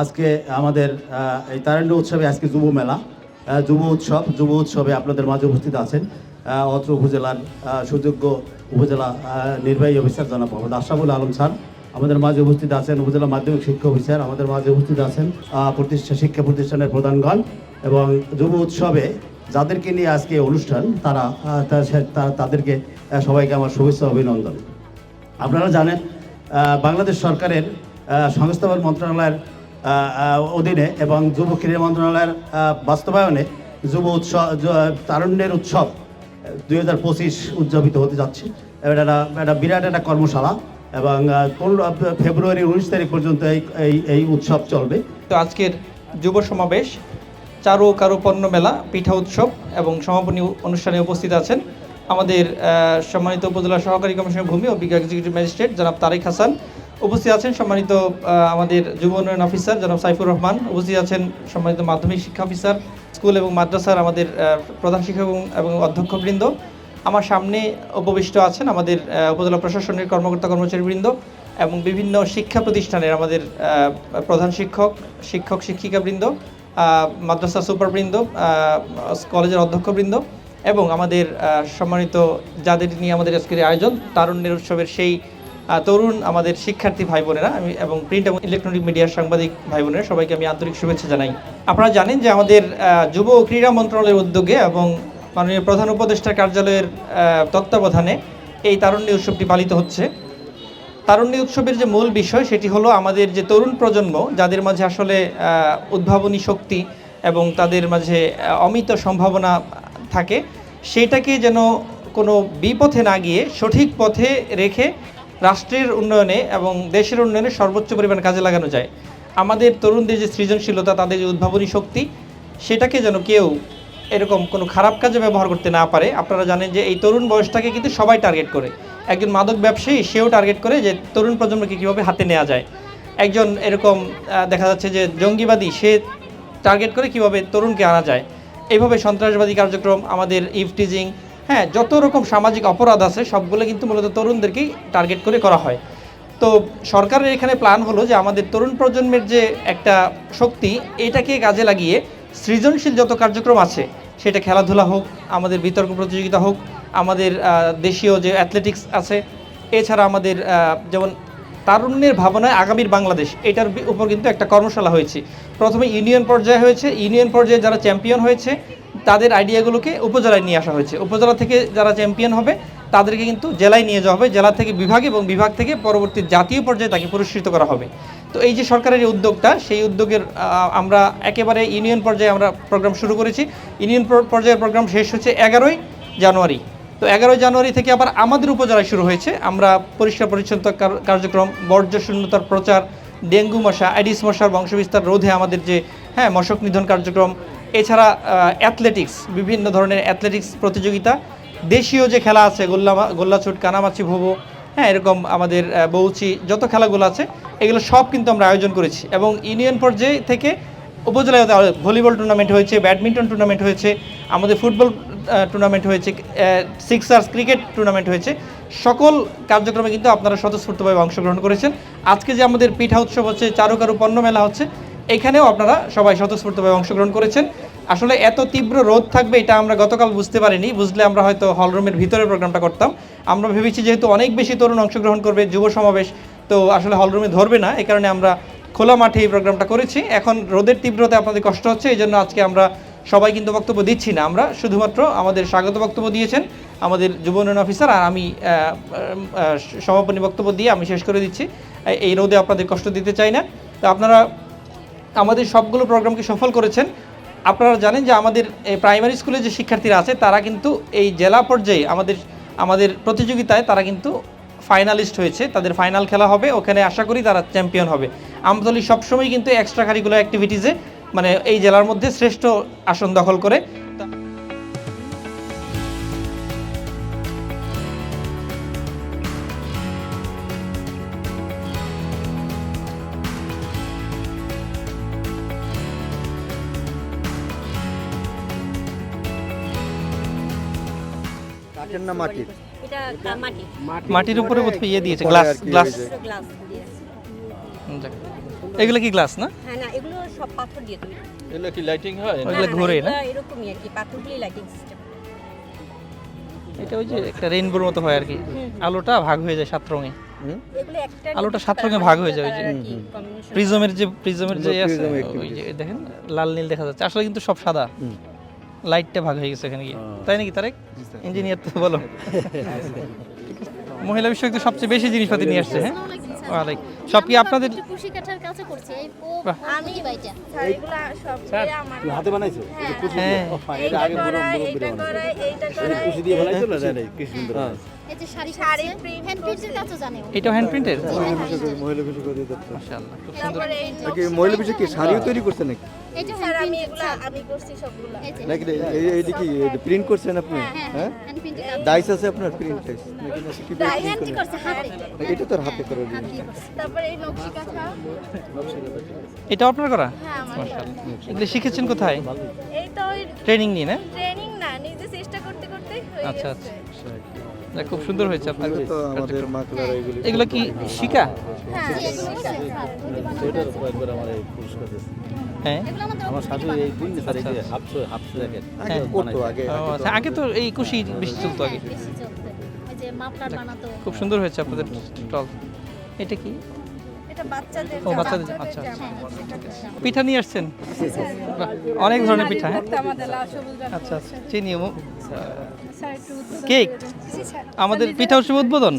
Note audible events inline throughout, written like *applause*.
আজকে আমাদের এই তারেন্দ্র উৎসবে আজকে যুব মেলা যুব উৎসব, যুব উৎসবে আপনাদের মাঝে উপস্থিত আছেন অত্র উপজেলার সুযোগ্য উপজেলা নির্বাহী অফিসার জনাব মোহাম্মদ আশরাফুল আলম স্যার, আমাদের মাঝে উপস্থিত আছেন উপজেলা মাধ্যমিক শিক্ষা অফিসার, আমাদের মাঝে উপস্থিত আছেন প্রতিষ্ঠা, শিক্ষা প্রতিষ্ঠানের প্রধানগণ এবং যুব উৎসবে যাদেরকে নিয়ে আজকে অনুষ্ঠান, তারা তাদেরকে সবাইকে আমার শুভেচ্ছা অভিনন্দন। আপনারা জানেন বাংলাদেশ সরকারের সংস্থাপন মন্ত্রণালয়ের অধীনে এবং যুব ক্রীড়া মন্ত্রণালয়ের বাস্তবায়নে যুব উৎসব তারুণ্যের উৎসব দুই হাজার পঁচিশ উদযাপিত হতে যাচ্ছে। এটা একটা বিরাট একটা কর্মশালা এবং ফেব্রুয়ারি উনিশ তারিখ পর্যন্ত এই, এই- উৎসব চলবে। তো আজকের যুব সমাবেশ, চারু কারু পণ্য মেলা, পিঠা উৎসব এবং সমাপনী অনুষ্ঠানে উপস্থিত আছেন আমাদের সম্মানিত উপজেলা সহকারী কমিশনের ভূমি ও বিজ্ঞান এক্সিকিউটিভ ম্যাজিস্ট্রেট জনাব তারেক হাসান উপস্থিত আছেন সম্মানিত আমাদের যুব উন্নয়ন অফিসার জনাব সাইফুর রহমান, উপস্থিত আছেন সম্মানিত মাধ্যমিক শিক্ষা অফিসার স্কুল এবং মাদ্রাসার আমাদের প্রধান শিক্ষক এবং- অধ্যক্ষবৃন্দ। আমার সামনে উপবিষ্ট আছেন আমাদের উপজেলা প্রশাসনের কর্মকর্তা কর্মচারীবৃন্দ এবং বিভিন্ন শিক্ষা প্রতিষ্ঠানের আমাদের প্রধান শিক্ষক শিক্ষক শিক্ষিকাবৃন্দ মাদ্রাসা সুপারবৃন্দ কলেজের অধ্যক্ষবৃন্দ এবং আমাদের সম্মানিত যাদের নিয়ে আমাদের আজকের আয়োজন, তারুণ্যের উৎসবের সেই তরুণ আমাদের শিক্ষার্থী ভাই বোনেরা, আমি এবং প্রিন্ট এবং ইলেকট্রনিক মিডিয়ার সাংবাদিক ভাই বোনেরা, সবাইকে আমি আন্তরিক শুভেচ্ছা জানাই। আপনারা জানেন যে আমাদের যুব ক্রীড়া মন্ত্রণালয়ের উদ্যোগে এবং মাননীয় প্রধান উপদেষ্টা কার্যালয়ের তত্ত্বাবধানে এই তারুণ্য উৎসবটি পালিত হচ্ছে। তারুণ্য উৎসবের যে মূল বিষয়, সেটি হলো আমাদের যে তরুণ প্রজন্ম, যাদের মাঝে আসলে উদ্ভাবনী শক্তি এবং তাদের মাঝে অমিত সম্ভাবনা থাকে, সেটাকে যেন কোনো বিপথে না গিয়ে সঠিক পথে রেখে রাষ্ট্রের উন্নয়নে এবং দেশের উন্নয়নে সর্বোচ্চ পরিমাণ কাজে লাগানো যায়। আমাদের তরুণদের যে সৃজনশীলতা, তাদের যে উদ্ভাবনী শক্তি, সেটাকে যেন কেউ এরকম কোনো খারাপ কাজে ব্যবহার করতে না পারে। আপনারা জানেন যে এই তরুণ বয়সটাকে কিন্তু সবাই টার্গেট করে। একজন মাদক ব্যবসায়ী, সেও টার্গেট করে যে তরুণ প্রজন্মকে কীভাবে হাতে নেওয়া যায়। একজন এরকম দেখা যাচ্ছে যে জঙ্গিবাদী, সে টার্গেট করে কীভাবে তরুণকে আনা যায়। এইভাবে সন্ত্রাসবাদী কার্যক্রম, আমাদের ইফটিজিং হ্যাঁ যত রকম সামাজিক অপরাধ আছে, সবগুলো কিন্তু মূলত তরুণদেরকেই টার্গেট করে করা হয়। তো সরকারের এখানে প্ল্যান হলো যে আমাদের তরুণ প্রজন্মের যে একটা শক্তি, এটাকে কাজে লাগিয়ে সৃজনশীল যত কার্যক্রম আছে, সেটা খেলাধুলা হোক, আমাদের বিতর্ক প্রতিযোগিতা হোক, আমাদের দেশীয় যে অ্যাথলেটিক্স আছে, এছাড়া আমাদের যেমন তারুণ্যের ভাবনায় আগামীর বাংলাদেশ, এটার উপর কিন্তু একটা কর্মশালা হয়েছে। প্রথমে ইউনিয়ন পর্যায়ে হয়েছে, ইউনিয়ন পর্যায়ে যারা চ্যাম্পিয়ন হয়েছে তাদের আইডিয়াগুলোকে উপজেলায় নিয়ে আসা হয়েছে। উপজেলা থেকে যারা চ্যাম্পিয়ন হবে, তাদেরকে কিন্তু জেলায় নিয়ে যাওয়া হবে। জেলা থেকে বিভাগ এবং বিভাগ থেকে পরবর্তী জাতীয় পর্যায়ে তাকে পুরস্কৃত করা হবে। তো এই যে সরকারের এই উদ্যোগটা, সেই উদ্যোগের আমরা একেবারে ইউনিয়ন পর্যায়ে আমরা প্রোগ্রাম শুরু করেছি। ইউনিয়ন পর্যায়ের প্রোগ্রাম শেষ হচ্ছে এগারোই জানুয়ারি। তো এগারোই জানুয়ারি থেকে আবার আমাদের উপজেলায় শুরু হয়েছে। আমরা পরিষ্কার পরিচ্ছন্নতা কার্যক্রম বর্জ্য শূন্যতার প্রচার, ডেঙ্গু মশা অ্যাডিস মশার বংশবিস্তার রোধে আমাদের যে হ্যাঁ মশক নিধন কার্যক্রম এছাড়া অ্যাথলেটিক্স বিভিন্ন ধরনের অ্যাথলেটিক্স প্রতিযোগিতা। দেশীয় যে খেলা আছে, গোল্লা গোল্লাছুট, কানামাছি, ভোবো হ্যাঁ এরকম আমাদের বৌচি, যত খেলাগুলো আছে, এগুলো সব কিন্তু আমরা আয়োজন করেছি। এবং ইউনিয়ন পর্যায়ে থেকে উপজেলায় ভলিবল টুর্নামেন্ট হয়েছে ব্যাডমিন্টন টুর্নামেন্ট হয়েছে, আমাদের ফুটবল টুর্নামেন্ট হয়েছে সিক্সার্স ক্রিকেট টুর্নামেন্ট হয়েছে। সকল কার্যক্রমে কিন্তু আপনারা স্বতঃস্ফূর্তভাবে অংশগ্রহণ করেছেন। আজকে যে আমাদের পিঠা উৎসব হচ্ছে চারু কারু পণ্য মেলা হচ্ছে এখানেও আপনারা সবাই স্বতঃস্ফূর্তভাবে অংশগ্রহণ করেছেন। আসলে এত তীব্র রোদ থাকবে, এটা আমরা গতকাল বুঝতে পারিনি। বুঝলে আমরা হয়তো হলরুমের ভিতরে প্রোগ্রামটা করতাম। আমরা ভেবেছি যেহেতু অনেক বেশি তরুণ অংশগ্রহণ করবে, যুব সমাবেশ, তো আসলে হলরুমে ধরবে না। এই কারণে আমরা খোলা মাঠে এই প্রোগ্রামটা করেছি। এখন রোদের তীব্রতা আপনাদের কষ্ট হচ্ছে এই জন্য আজকে আমরা সবাই কিন্তু বক্তব্য দিচ্ছি না। আমরা শুধুমাত্র আমাদের স্বাগত বক্তব্য দিয়েছেন আমাদের যুব উন্নয়ন অফিসার আর আমি সমাপনী বক্তব্য দিয়ে আমি শেষ করে দিচ্ছি। এই রোদে আপনাদের কষ্ট দিতে চাই না। তো আপনারা আমাদের সবগুলো প্রোগ্রামকে সফল করেছেন? আপনারা জানেন যে আমাদের প্রাইমারি স্কুলে যে শিক্ষার্থীরা আছে, তারা কিন্তু এই জেলা পর্যায়ে আমাদের আমাদের প্রতিযোগিতায় তারা কিন্তু ফাইনালিস্ট হয়েছে। তাদের ফাইনাল খেলা হবে, ওখানে আশা করি তারা চ্যাম্পিয়ন হবে। আমতলি সবসময় কিন্তু এক্সট্রা কারিকুলার অ্যাক্টিভিটিসে মানে এই জেলার মধ্যে শ্রেষ্ঠ আসন দখল করে। কাঠের না মাটির? এটা মাটি। মাটির উপরে বোধহয় ইয়ে দিয়েছে গ্লাস গ্লাস গ্লাস দিয়ে যাক। এগুলো কি গ্লাস না? হ্যাঁ না এগুলো সব পাথর দিয়ে তৈরি। এগুলো কি লাইটিং হয়? না, না, ঘোরে না? এগুলো এরকমই আর কি পাথরগুলি লাইটিং সিস্টেম এটা ওই যে একটা রেইনবোর মতো হয় আর কি। আলোটা ভাগ হয়ে যায় সাত রঙে। এগুলো আলোটা সাত রঙে ভাগ হয়ে যায় ওই যে। প্রিজমের যে প্রিজমের যে আছে ওই যে দেখেন লাল নীল দেখা যাচ্ছে। আসলে কিন্তু সব সাদা। লাইটটা ভাগ হয়ে গেছে এখানে গিয়ে। তাই নাকি তারেক? ইঞ্জিনিয়ার তো বলো। *laughs* মহিলা বিষয়ক তো সবচেয়ে বেশি জিনিসপাতি নিয়ে আসছে হ্যাঁ? ওয়ালাইকুম সব কি আপনাদের কুশি কাঠার কাছে করছে এই আমি সব আমার হাতে বানাইছো? হ্যাঁ এইটা করা এইটা করা এইটা করা কুশি দিয়ে বানাইছো না? কি সুন্দর এই যে শাড়ি শাড়ি শাড়ি হ্যান্ড প্রিন্টের কাজও জানে ও। হ্যান্ড প্রিন্টের মহিলা কিছু করে দিতে মাশাআল্লাহ খুব সুন্দর। তারপরে মহিলা বিষয় কি শাড়িও তৈরি করছে নাকি? এটা স্যার আমি এগুলা আমি করছি সবগুলা। এই এইটা কি প্রিন্ট করছেন আপনি? হ্যাঁ হ্যাঁ ডাইস আছে আপনার প্রিন্ট ডাইস নাকি নাকি কি তাই করছে? হাতে এটা তো আর হাতে করে দিয়ে করছে তারপরে এই নকশি কাঁথা। এটা আপনার করা? হ্যাঁ আমার এগুলো শিখেছেন কোথায়? এই তো ট্রেনিং নিয়ে না? ট্রেনিং না নিজে চেষ্টা করতে করতে হয়ে আচ্ছা আচ্ছা। খুব সুন্দর হয়েছে আপনার। তো আমাদের মাকলারা এগুলি। এগুলো কি শিকা? হ্যাঁ এগুলো একবার আমার এই পুরস্কার দিয়েছে। হ্যাঁ। আগে আগে তো এই কুশি বেশি চলতো আগে। হ্যাঁ, বেশি চলতো। বানাতো। খুব সুন্দর হয়েছে আপনাদের স্টল। এটা কি? এটা বাচ্চাদের ও বাচ্চাদের আচ্ছা হ্যাঁ, হ্যাঁ, পিঠা নিয়ে আসছেন? অনেক ধরনের পিঠা হ্যাঁ। আচ্ছা আচ্ছা চিনি কেক? আমাদের পিঠা উৎসব উদ্বোধন?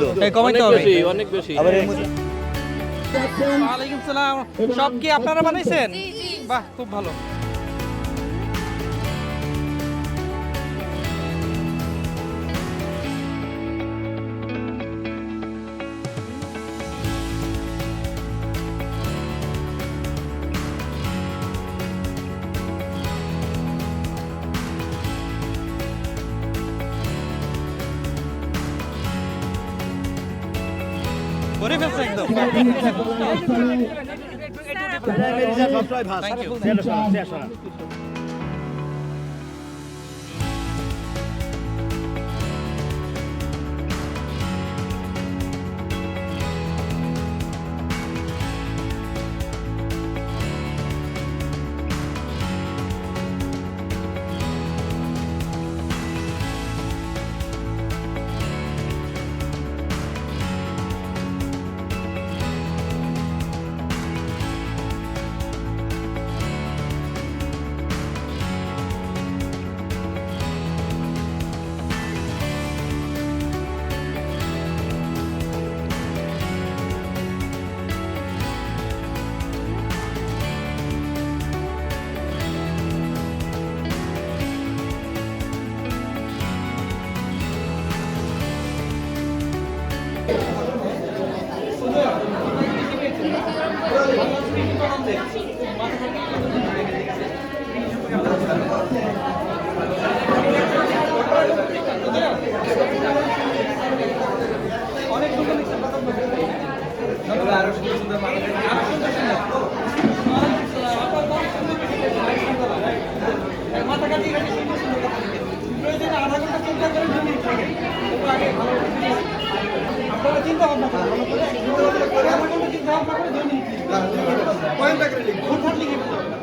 আর কাগজ বিসমিল্লাহির এই কমাইতে হবে। অনেক বেশি। আবার ওয়ালাইকুম সালাম। সব কি আপনারা বানাইছেন? বাহ খুব ভালো। করে ফেলছে একদম। থ্যাংক ইউ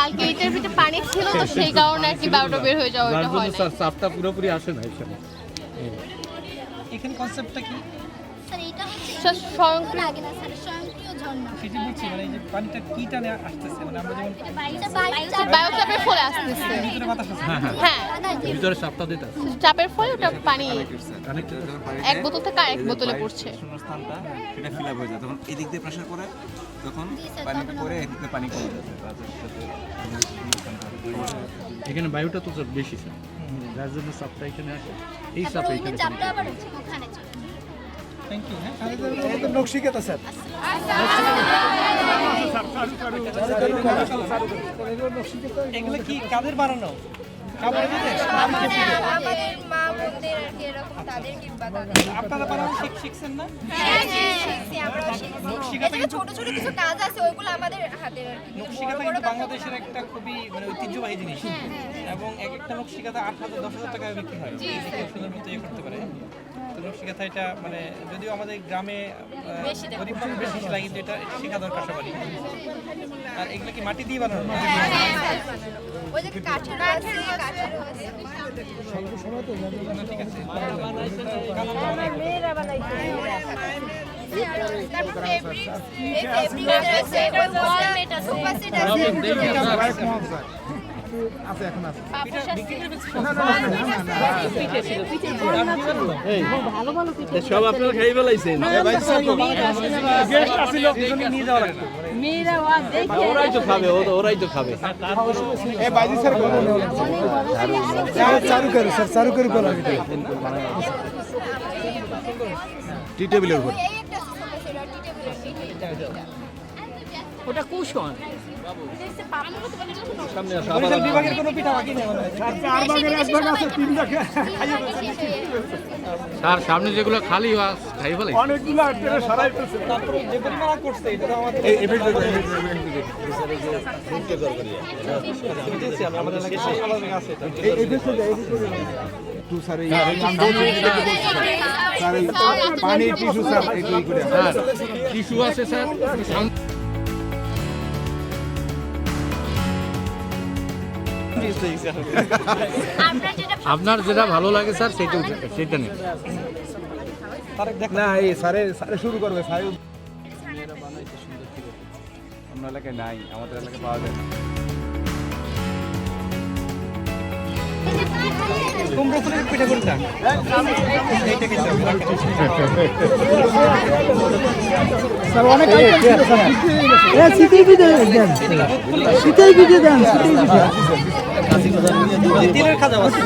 কালকে এটার ভিতরে পানি ছিল তো সেই কারণে আর কি বারোটা বের হয়ে যাওয়া এটা হয় না স্যার চাপটা পুরোপুরি আসে না এখানে। এখানে কনসেপ্টটা কি? স্যার এটা হচ্ছে স্বয়ংক্রিয় আগে না স্যার স্বয়ংক্রিয় ঝর্ণা সেটা বলছি মানে এই যে পানিটা কি টানে আসতেছে? মানে আমরা যেমন এটা বায়ু বায়ু স্যার বায়োচাপের ফলে আসতেছে। ভিতরে বাতাস আছে। হ্যাঁ ভিতরে চাপটা দিতে চাপের ফলে ওটা পানি এক বোতল থেকে আরেক বোতলে পড়ছে। শূন্যস্থানটা সেটা ফিল আপ হয়ে যায়। তখন এদিক দিয়ে প্রেশার করে তখন পানি পরে এদিক পানি কমে যাচ্ছে এখানে বায়ুটা তো বেশি স্যার। যার জন্য চাপটা এখানে আসে এই চাপ এখানে চাপটা আবার ওখানে। হ্যাঁ এগুলো কি কাদের বানানো? আপনারা বানানো শিখছেন না? হ্যাঁ হ্যাঁ ছোট ছোট কিছু কাজ আছে ওইগুলো আমাদের হাতের নকশিকাতা কিন্তু বাংলাদেশের একটা খুবই মানে ঐতিহ্যবাহী জিনিস। এবং এক একটা নকশিকাতা আট হাজার দশ হাজার টাকা বিক্রি হয়। সুন্দর মতো ইয়ে করতে পারে। তো এটা মানে যদিও আমাদের গ্রামে গরিব মানুষ বেশি লাগে কিন্তু এটা শেখা দরকার সবারই। আর এগুলো কি মাটি দিয়ে বানানো? ওই যে কাঠের আছে কাঠেরও আছে। ঠিক আছে। তারপর ফেব্রিক আছে মেট আছে সব আপনারা খাই ফেলাইছেন নিয়ে যাওয়া লাগবে ওরাই তো খাবে ও তো- ওরাই তো খাবে টি টেবিলের উপর ওটা কুশন। সামনে বিভাগের কোনো পিঠা বাকি নেই স্যার সামনে যেগুলো খালি খাই ফেলাই তারপরে যে পরিমাণ করছে এটা তো আমাদের আমাদের এলাকায় শেষ করার জায়গা আছে পানি টিস্যু স্যার টিস্যু আছে স্যার। আপনার যেটা ভালো লাগে স্যার সেটা সেটা নেই না এই স্যারে স্যারে শুরু করবে স্যারে অন্য এলাকায় নাই আমাদের এলাকায় পাওয়া যায় না। কুমড়ো ফুলের পিঠা কোনটা? হবে তিলের খাজা আছে